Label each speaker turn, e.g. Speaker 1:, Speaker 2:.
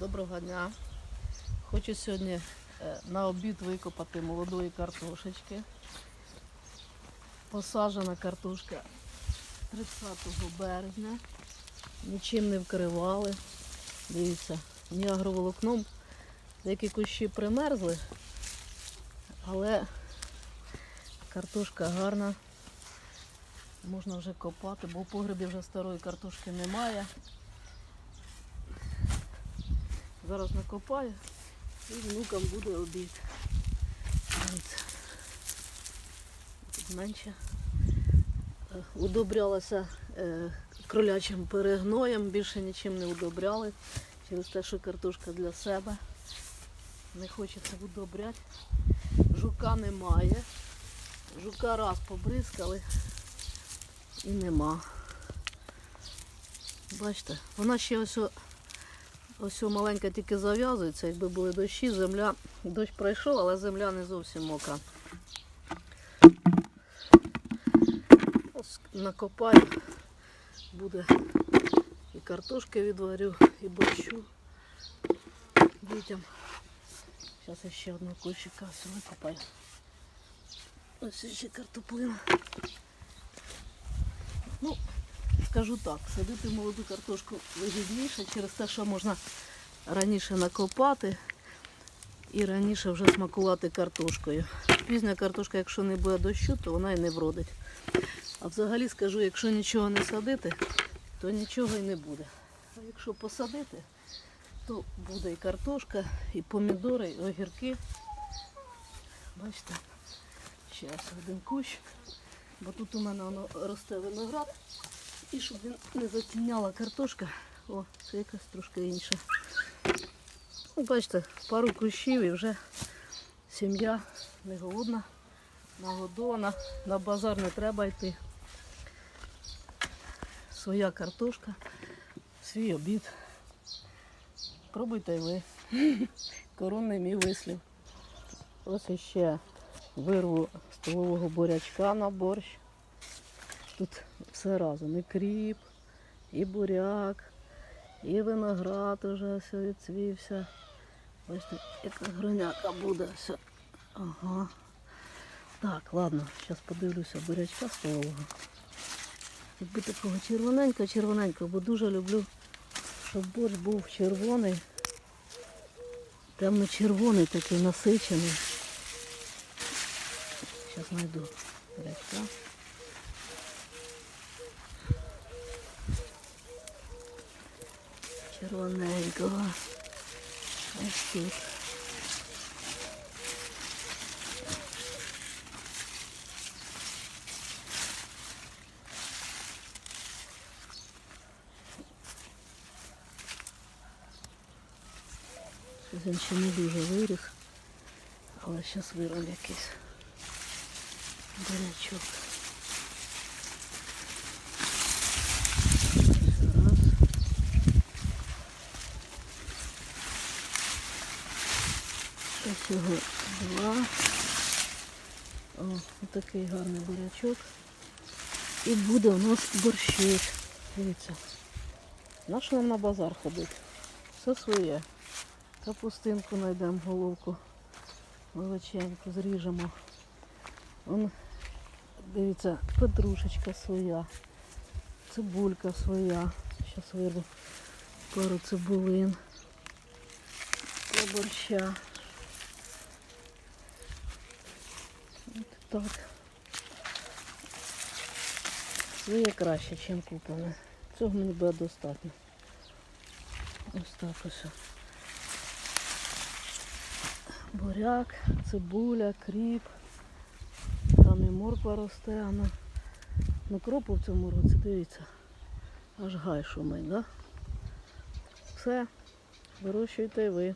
Speaker 1: Доброго дня. Хочу сьогодні е, на обід викопати молодої картошечки. Посаджена картошка 30 березня. Нічим не вкривали. Дивіться, ні агроволокном. Деякі кущі примерзли, але картошка гарна. Можна вже копати, бо в погребі вже старої картошки немає. Зараз накопаю і внукам буде обід. Тут менше. Е, Удобрялася е, кролячим перегноєм, більше нічим не удобряли. Через те, що картошка для себе. Не хочеться удобряти. Жука немає. Жука раз побризкали і нема. Бачите, вона ще ось Ось маленька тільки зав'язується, якби були дощі, земля, дощ пройшов, але земля не зовсім мокра. Накопаю, буде і картошки відварю, і борщу дітям. Зараз ще одного кущика викопаю. Ось ще картоплина. Скажу так, садити молоду картошку вигідніше через те, що можна раніше накопати і раніше вже смакувати картошкою. Пізня картошка, якщо не буде дощу, то вона і не вродить. А взагалі скажу, якщо нічого не садити, то нічого і не буде. А якщо посадити, то буде і картошка, і помідори, і огірки. Бачите, ще один кущ, бо тут у мене воно росте виноград. І щоб не затіняла картошка. О, це якась трошки інша. Ну, бачите, пару кущів і вже сім'я не голодна, нагодована. На базар не треба йти. Своя картошка, свій обід. Пробуйте ви. Коронний мій вислів. Ось іще вирву столового бурячка на борщ. Тут все разом. І кріп, і буряк, і виноград уже все відцвівся. Бачите, яка гроняка буде все. Ага. Так, ладно, зараз подивлюся бурячка столового. Якби такого червоненького, червоненького, бо дуже люблю, щоб борщ був червоний. Темно-червоний такий насичений. Зараз знайду бурячка. Червоненького. Ось тут. Він ще не дуже виріс, але зараз вирвем якийсь бурячок. Ось два. О, такий гарний бурячок. І буде у нас борщик. Дивіться. На що нам на базар ходити? Все своє. Капустинку знайдемо, головку величеньку, зріжемо. Вон, дивіться, петрушечка своя, цибулька своя. Зараз вирву пару цибулин для борща. Так. Своє краще, ніж куплене. Цього мені буде достатньо. Ось так ось. Буряк, цибуля, кріп. Там і морква росте, а ну, ну кропу в цьому році, дивіться. Аж гай шумить, да? Все, вирощуйте ви.